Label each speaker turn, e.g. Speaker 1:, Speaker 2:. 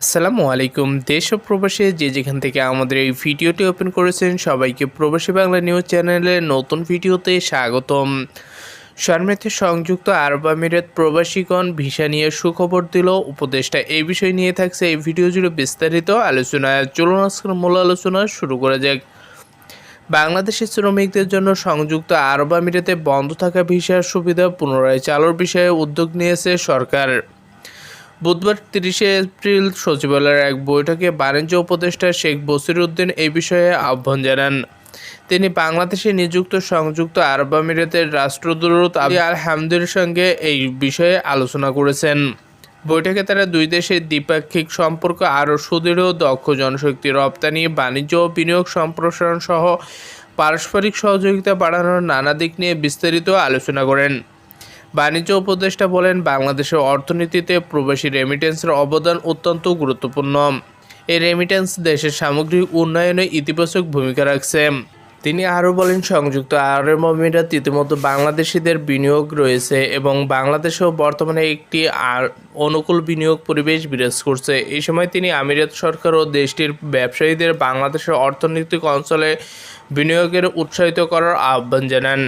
Speaker 1: আসসালামু আলাইকুম। দেশ ও প্রবাসী যে যেখান থেকে আমাদের এই ভিডিওটি ওপেন করেছেন, সবাইকে প্রবাসী বাংলা নিউজ চ্যানেলের নতুন ভিডিওতে স্বাগতম। শর্মেতে সংযুক্ত আরব আমিরাত প্রবাসীগণ ভিসা নিয়ে সুখবর দিল। উপদেষ্টা এই বিষয় নিয়ে থাকছে এই ভিডিও জুড়ে বিস্তারিত আলোচনা চলুন আজকের মূল আলোচনা শুরু করা যাক। বাংলাদেশের শ্রমিকদের জন্য সংযুক্ত আরব আমিরাতে বন্ধ থাকা ভিসার সুবিধা পুনরায় চালুর বিষয়ে উদ্যোগ নিয়েছে সরকার। বুধবার তিরিশে এপ্রিল সচিবালয়ের এক বৈঠকে বাণিজ্য উপদেষ্টা শেখ বসিরউদ্দিন এই বিষয়ে আহ্বান জানান। তিনি বাংলাদেশে নিযুক্ত সংযুক্ত আরব আমিরাতের রাষ্ট্রদূত আলী আল হামদের সঙ্গে এই বিষয়ে আলোচনা করেছেন। বৈঠকে তারা দুই দেশের দ্বিপাক্ষিক সম্পর্ক আরও সুদৃঢ় দক্ষ জনশক্তি রপ্তানি, বাণিজ্য ও বিনিয়োগ সম্প্রসারণ সহ পারস্পরিক সহযোগিতা বাড়ানোর নানা দিক নিয়ে বিস্তারিত আলোচনা করেন। বাণিজ্য উপদেষ্টা বলেন, বাংলাদেশের অর্থনীতিতে প্রবাসী রেমিটেন্সের অবদান অত্যন্ত গুরুত্বপূর্ণ। এই রেমিটেন্স দেশের সামগ্রিক উন্নয়নে ইতিবাচক ভূমিকা রাখছে। তিনি আরও বলেন, সংযুক্ত আরব আমিরাত ইতিমধ্যে বাংলাদেশিদের বিনিয়োগ রয়েছে এবং বাংলাদেশেও বর্তমানে একটি অনুকূল বিনিয়োগ পরিবেশ বিরাজ করছে। এই সময় তিনি আমিরাত সরকার ও দেশটির ব্যবসায়ীদের বাংলাদেশের অর্থনৈতিক অঞ্চলে বিনিয়োগের উৎসাহিত করার আহ্বান জানান।